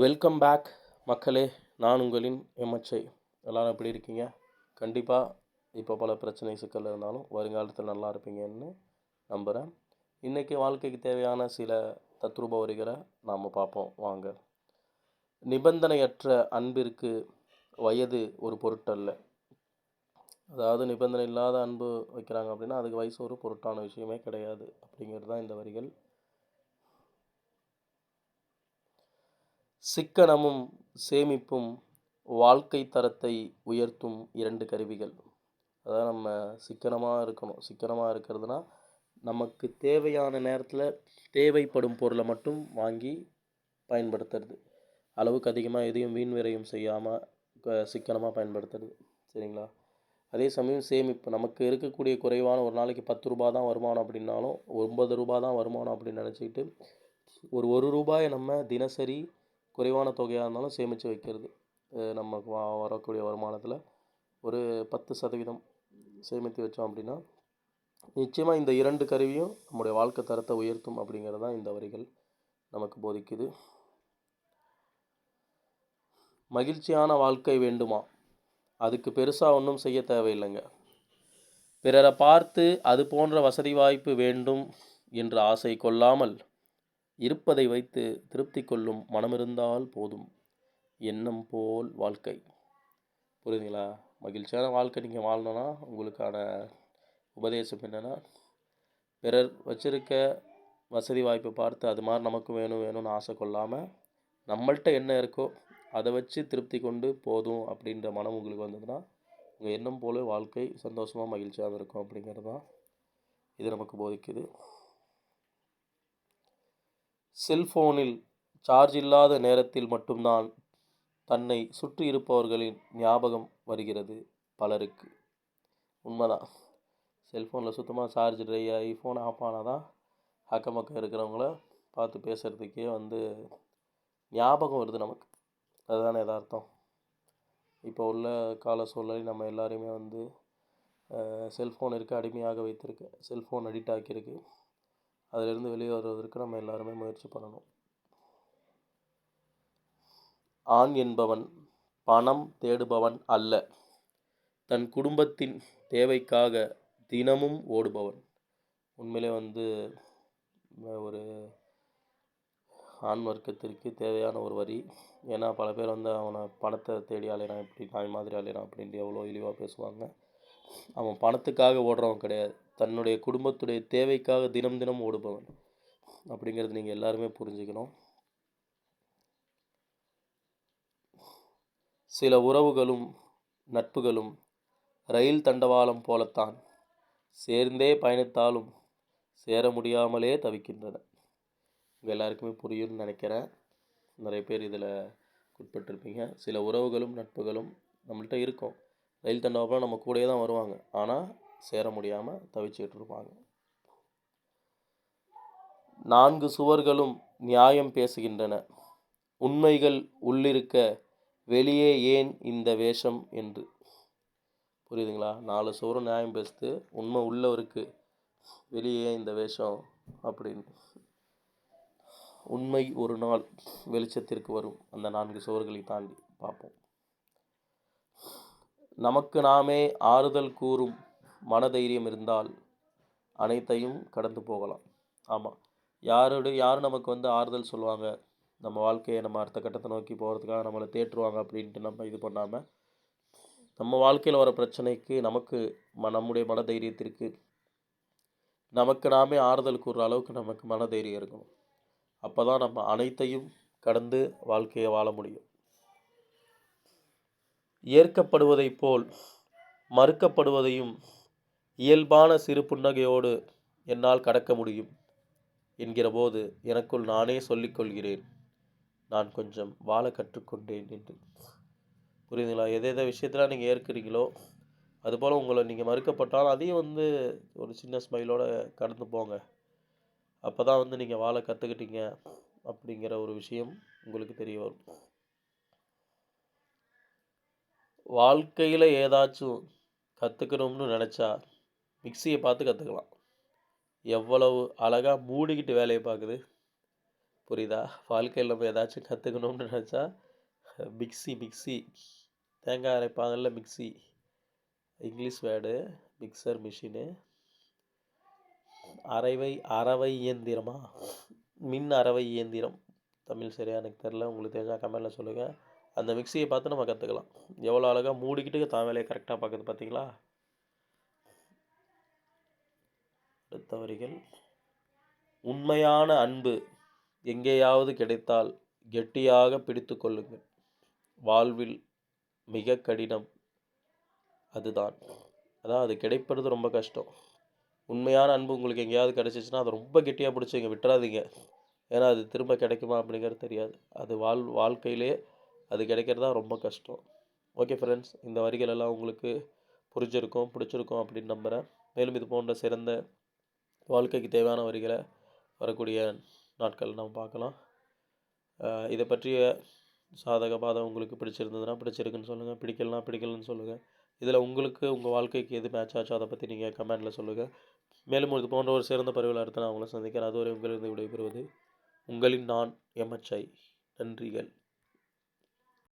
Welcome back மக்களே. நான் உங்களின் எம்எச்ஐ எல்லாரும் எப்படி இருக்கீங்க? கண்டிப்பாக இப்போ பல பிரச்சனை சிக்கல் இருந்தாலும் வருங்காலத்தில் நல்லா இருப்பீங்கன்னு நம்புகிறேன் இன்றைக்கி வாழ்க்கைக்கு தேவையான சில தத்ரூப வரிகளை நாம் பார்ப்போம். வாங்க. நிபந்தனையற்ற அன்பிற்கு வயது ஒரு பொருட்டல்ல. அதாவது நிபந்தனை இல்லாத அன்பு வைக்கிறாங்க அப்படின்னா அதுக்கு வயசு ஒரு பொருட்டான விஷயமே கிடையாது அப்படிங்கிறது தான் இந்த வரிகள். சிக்கனமும் சேமிப்பும் வாழ்க்கை தரத்தை உயர்த்தும் இரண்டு கருவிகள். அதாவது நம்ம சிக்கனமாக இருக்கணும். சிக்கனமாக இருக்கிறதுனா நமக்கு தேவையான நேரத்தில் தேவைப்படும் பொருளை மட்டும் வாங்கி பயன்படுத்துறது. அளவுக்கு அதிகமாக எதையும் வீண் விரையும் செய்யாமல் சிக்கனமாக பயன்படுத்துறது. சரிங்களா? அதே சமயம் சேமிப்பு. நமக்கு இருக்கக்கூடிய குறைவான ஒரு நாளைக்கு பத்து ரூபா தான் வருமானம் அப்படின்னாலும் ஒன்பது ரூபா தான் வருமானம் அப்படின்னு நினச்சிக்கிட்டு ஒரு ஒரு ரூபாயை நம்ம தினசரி குறைவான தொகையாக இருந்தாலும் சேமித்து வைக்கிறது. நமக்கு வா வரக்கூடிய வருமானத்தில் ஒரு பத்து சதவீதம் சேமித்து வச்சோம் அப்படின்னா நிச்சயமாக இந்த இரண்டு கருவியும் நம்முடைய வாழ்க்கை தரத்தை உயர்த்தும் அப்படிங்கிறது தான் இந்த வரிகள் நமக்கு போதிக்குது. மகிழ்ச்சியான வாழ்க்கை வேண்டுமா? அதுக்கு பெருசாக ஒன்றும் செய்ய தேவையில்லைங்க. பிறரை பார்த்து அது போன்ற வசதி வாய்ப்பு வேண்டும் என்ற ஆசை கொள்ளாமல் இருப்பதை வைத்து திருப்தி கொள்ளும் மனமிருந்தால் போதும். எண்ணம் போல் வாழ்க்கை. புரியுதுங்களா? மகிழ்ச்சியான வாழ்க்கை நீங்கள் வாழணும்னா உங்களுக்கான உபதேசம் என்னென்னா பிறர் வச்சிருக்க வசதி வாய்ப்பை பார்த்து அது மாதிரி நமக்கு வேணும் வேணும்னு ஆசை கொள்ளாமல் நம்மள்கிட்ட என்ன இருக்கோ அதை வச்சு திருப்தி கொண்டு போதும் அப்படின்ற மனம் உங்களுக்கு வந்ததுன்னா உங்கள் எண்ணம் போல வாழ்க்கை சந்தோஷமாக மகிழ்ச்சியாக இருக்கும் அப்படிங்கிறது தான் இது நமக்கு போதிக்குது. செல்போனில் சார்ஜ் இல்லாத நேரத்தில் மட்டும்தான் தன்னை சுற்றி இருப்பவர்களின் ஞாபகம் வருகிறது பலருக்கு. உண்மைதான். செல்ஃபோனில் சுத்தமாக சார்ஜ் ட்ரை ஆகி ஃபோன் ஆஃப் ஆனால் தான் அக்கம் பக்கம் இருக்கிறவங்கள பார்த்து பேசுகிறதுக்கே வந்து ஞாபகம் வருது நமக்கு. அதுதானே எதார்த்தம் இப்போ உள்ள கால சூழ்நிலை நம்ம எல்லாரையுமே வந்து செல்ஃபோன் இருக்க அடிமையாக வைத்திருக்கு செல்ஃபோன் அடிக்ட் ஆக்கியிருக்கு. அதிலிருந்து வெளியே வருவதற்கு நம்ம எல்லாருமே முயற்சி பண்ணணும். ஆண் என்பவன் பணம் தேடுபவன் அல்ல. தன் குடும்பத்தின் தேவைக்காக தினமும் ஓடுபவன். உண்மையிலே வந்து ஒரு ஆண் வர்க்கத்திற்கு தேவையான ஒரு வரி. ஏன்னா பல பேர் வந்து அவனை பணத்தை தேடி அலையிறான் இப்படி நாய் மாதிரி அலையிறான் அப்படின்ட்டு எவ்வளோ இழிவாக பேசுவாங்க. அவன் பணத்துக்காக ஓடுறவன் கிடையாது. தன்னுடைய குடும்பத்துடைய தேவைக்காக தினம் தினம் ஓடுபவன். அப்படிங்கிறது நீங்கள் எல்லாருமே புரிஞ்சுக்கணும். சில உறவுகளும் நட்புகளும் ரயில் தண்டவாளம் போலத்தான் சேர்ந்தே பயணித்தாலும் சேர முடியாமலே தவிக்கின்றன. உங்கள் எல்லாருக்குமே புரியும்னு நினைக்கிறேன். நிறைய பேர் இதில் உட்பட்டிருப்பீங்க சில உறவுகளும் நட்புகளும் நம்மள்ட்ட இருக்கும். ரயில் தண்டவாளம் நம்ம கூடயே தான் வருவாங்க. ஆனால் சேர முடியாமல் தவிச்சிட்டு இருப்பாங்க. நான்கு சுவர்களும் நியாயம் பேசுகின்றன. உண்மைகள் உள்ளிருக்க வெளியே ஏன் இந்த வேஷம் என்று. புரியுதுங்களா? நாலு சுவரும் நியாயம் பேசுது உண்மை உள்ளவருக்கு வெளியே இந்த வேஷம் அப்படின்னு. உண்மை ஒரு நாள் வெளிச்சத்திற்கு வரும். அந்த நான்கு சுவர்களை தாண்டி பார்ப்போம். நமக்கு நாமே ஆறுதல் கூறும் மனதைரியம் இருந்தால் அனைத்தையும் கடந்து போகலாம். ஆமாம் யாருடைய யார் நமக்கு வந்து ஆறுதல் சொல்லுவாங்க? நம்ம வாழ்க்கையை நம்ம அடுத்த கட்டத்தை நோக்கி போகிறதுக்காக நம்மளை தேற்றுவாங்க அப்படின்ட்டு நம்ம இது பண்ணாமல் நம்ம வாழ்க்கையில் வர பிரச்சனைக்கு நமக்கு ம நம்முடைய மனதைரியத்திற்கு நமக்கு நாமே ஆறுதல் கூறுற அளவுக்கு நமக்கு மனதைரியம் இருக்கணும். அப்போ தான் நம்ம அனைத்தையும் கடந்து வாழ்க்கையை வாழ முடியும். ஏற்கப்படுவதைப் போல் மறுக்கப்படுவதையும் இயல்பான சிறு புன்னகையோடு என்னால் கடக்க முடியும் என்கிறபோது எனக்குள் நானே சொல்லிக்கொள்கிறேன் நான் கொஞ்சம் வாழ கற்றுக்கொண்டேன் என்று. புரியுதுங்களா? எதை எதை விஷயத்தில் நீங்கள் ஏற்கிறீங்களோ அதுபோல் உங்களை நீங்கள் மறுக்கப்பட்டாலும் அதையும் வந்து ஒரு சின்ன ஸ்மைலோடு கடந்து போங்க. அப்போ தான் வந்து நீங்கள் வாழ கற்றுக்கிட்டீங்க அப்படிங்கிற ஒரு விஷயம் உங்களுக்கு தெரிய வரும். வாழ்க்கையில் ஏதாச்சும் கற்றுக்கணும்னு நினச்சா மிக்சியை பார்த்து கற்றுக்கலாம். எவ்வளவு அழகாக மூடிக்கிட்டு வேலையை பார்க்குது. புரியுதா? வாழ்க்கையில் நம்ம ஏதாச்சும் கற்றுக்கணும்னு நினச்சா மிக்ஸி மிக்ஸி தேங்காய் அரைப்பாங்கல்ல mixie English word mixer machine. அரைவை அரவை இயந்திரமா? மின் அறவை இயந்திரம். தமிழ் சரியா எனக்கு தெரில உங்களுக்கு தெரிஞ்சால் கமெண்டில் சொல்லுங்கள் அந்த மிக்ஸியை பார்த்து நம்ம கற்றுக்கலாம் எவ்வளோ அழகாக மூடிக்கிட்டு தான் வேலையை கரெக்டாக பார்க்குது பார்த்தீங்களா? அடுத்த வரிகள் உண்மையான அன்பு எங்கேயாவது கிடைத்தால் கெட்டியாக பிடித்து கொள்ளுங்கள். வாழ்வில் மிக கடினம் அதுதான். அதான் அது கிடைப்பது ரொம்ப கஷ்டம். உண்மையான அன்பு உங்களுக்கு எங்கேயாவது கிடச்சிச்சின்னா அதை ரொம்ப கெட்டியாக பிடிச்சிங்க விட்டுறாதீங்க. ஏன்னா அது திரும்ப கிடைக்குமா அப்படிங்கிறது தெரியாது. அது வாழ் வாழ்க்கையிலே அது கிடைக்கிறது தான் ரொம்ப கஷ்டம். ஓகே ஃப்ரெண்ட்ஸ் இந்த வரிகள் எல்லாம் உங்களுக்கு புரிஞ்சிருக்கும் பிடிச்சிருக்கும் அப்படின்னு நம்புகிறேன் மேலும் இது போன்ற சிறந்த வாழ்க்கைக்கு தேவையான வரிகளை வரக்கூடிய நாட்கள் நம்ம பார்க்கலாம். இதை பற்றிய சாதக பாதம் உங்களுக்கு பிடிச்சிருந்ததுன்னா பிடிச்சிருக்குன்னு சொல்லுங்கள் பிடிக்கலனா பிடிக்கலன்னு சொல்லுங்கள் இதில் உங்களுக்கு உங்கள் வாழ்க்கைக்கு எது மேட்ச் ஆச்சோ அதை பற்றி நீங்கள் கமெண்ட்டில் சொல்லுங்கள் மேலும் இது போன்ற ஒரு சிறந்த பருவில் அடுத்து நான் உங்களை சந்திக்கிறேன். அதுவரை உங்களிருந்து விடைபெறுவது உங்களின் நான் எம்எச்ஐ. நன்றிகள்.